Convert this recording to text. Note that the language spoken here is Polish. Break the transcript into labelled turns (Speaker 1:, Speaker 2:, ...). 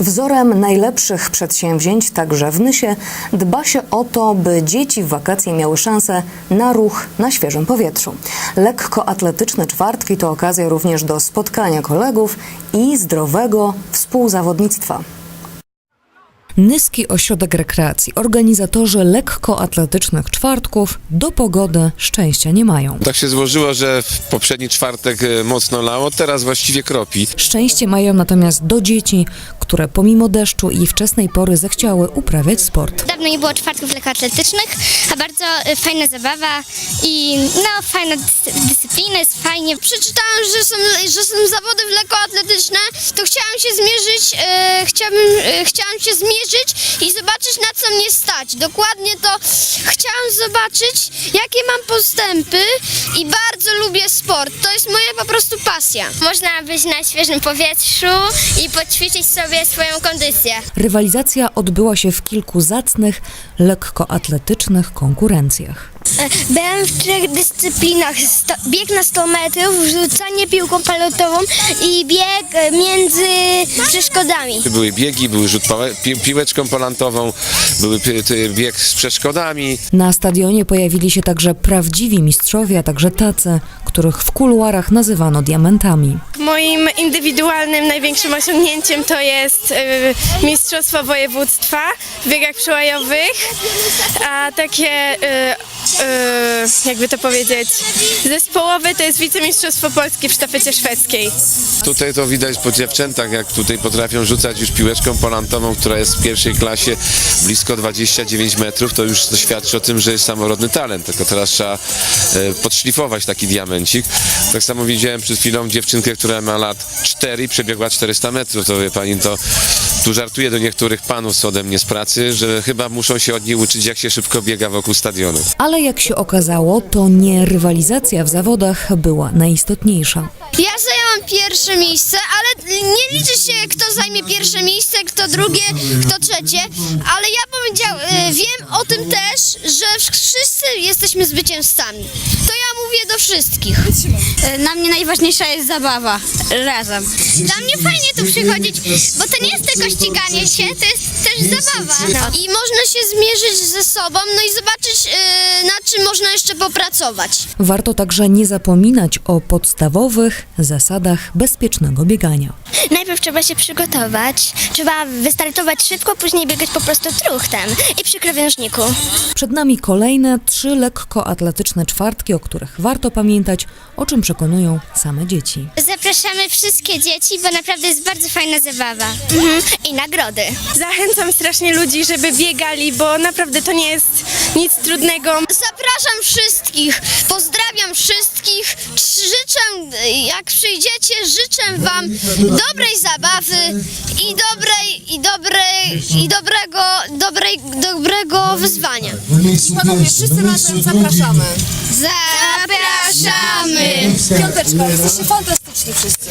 Speaker 1: Wzorem najlepszych przedsięwzięć także w Nysie dba się o to, by dzieci w wakacje miały szansę na ruch na świeżym powietrzu. Lekkoatletyczne czwartki to okazja również do spotkania kolegów i zdrowego współzawodnictwa. Nyski Ośrodek Rekreacji. Organizatorzy lekkoatletycznych czwartków do pogody szczęścia nie mają.
Speaker 2: Tak się złożyło, że w poprzedni czwartek e, mocno lało, teraz właściwie kropi.
Speaker 1: Szczęście mają natomiast do dzieci, które pomimo deszczu i wczesnej pory zechciały uprawiać sport.
Speaker 3: Dawno nie było czwartków lekkoatletycznych, a bardzo y, fajna zabawa i no fajna dys- dyscyplina, jest fajnie.
Speaker 4: przeczytałam, że są, że są zawody lekkoatletyczne, to chciałam się zmierzyć, e, chciałabym, e, chciałam się zmierzyć i zobaczyć na co mnie stać. Dokładnie to chciałam zobaczyć, jakie mam postępy i bardzo lubię sport. To jest moja po prostu pasja.
Speaker 3: Można być na świeżym powietrzu i poćwiczyć sobie swoją kondycję.
Speaker 1: Rywalizacja odbyła się w kilku zacnych, lekkoatletycznych konkurencjach.
Speaker 4: Byłem w trzech dyscyplinach. Sto, bieg na 100 metrów, rzucanie piłką palotową i bieg między przeszkodami.
Speaker 2: Były biegi, był rzut pi- piłeczką polantową, były pi- ty- bieg z przeszkodami.
Speaker 1: Na stadionie pojawili się także prawdziwi mistrzowie, a także tacy, których w kuluarach nazywano diamentami.
Speaker 5: Moim indywidualnym największym osiągnięciem to jest y, Mistrzostwo Województwa w biegach przełajowych, a takie, y, jakby to powiedzieć, zespołowe to jest wicemistrzostwo Polski w sztafecie szwedzkiej.
Speaker 2: Tutaj to widać po dziewczętach, jak tutaj potrafią rzucać już piłeczką polantową, która jest w pierwszej klasie blisko 29 metrów, to już to świadczy o tym, że jest samorodny talent, tylko teraz trzeba e, podszlifować taki diamencik. Tak samo widziałem przed chwilą dziewczynkę, która ma lat 4 i przebiegła 400 metrów, to wie pani, to tu żartuję do niektórych panów ode mnie z pracy, że chyba muszą się od niej uczyć, jak się szybko biega wokół stadionu.
Speaker 1: Ale jak się okazało, to nie rywalizacja w zawodach była najistotniejsza.
Speaker 4: Ja zajęłam pierwsze miejsce, ale nie liczy się kto zajmie pierwsze miejsce, kto drugie, kto trzecie, ale ja powiedział, e, wiem o tym też, że wszyscy jesteśmy zwycięzcami. To ja mówię do wszystkich.
Speaker 3: Na mnie najważniejsza jest zabawa razem.
Speaker 4: Dla mnie fajnie tu przychodzić, bo to nie jest tylko ściganie się, to jest też zabawa. I można się zmierzyć ze sobą, no i zobaczyć, e, nad czym można jeszcze popracować.
Speaker 1: Warto także nie zapominać o podstawowych zasadach bezpiecznego biegania.
Speaker 3: Najpierw trzeba się przygotować, trzeba wystartować szybko, później biegać po prostu truchtem i przy krawężniku.
Speaker 1: Przed nami kolejne trzy lekkoatletyczne czwartki, o których warto pamiętać, o czym przekonują same dzieci.
Speaker 3: Zapraszamy wszystkie dzieci, bo naprawdę jest bardzo fajna zabawa. Mhm. I nagrody.
Speaker 5: Zachęcam strasznie ludzi, żeby biegali, bo naprawdę to nie jest nic trudnego.
Speaker 4: Zapraszam wszystkich, pozdrawiam wszystkich, życzę, jak przyjdziecie, życzę wam dobrej zabawy i dobrej, i dobrej, i dobrego, dobrej, dobrego wyzwania.
Speaker 6: Panowie, wszyscy razem zapraszamy.
Speaker 4: Zapraszamy!
Speaker 6: Piąteczka, jesteście fantastyczni wszyscy.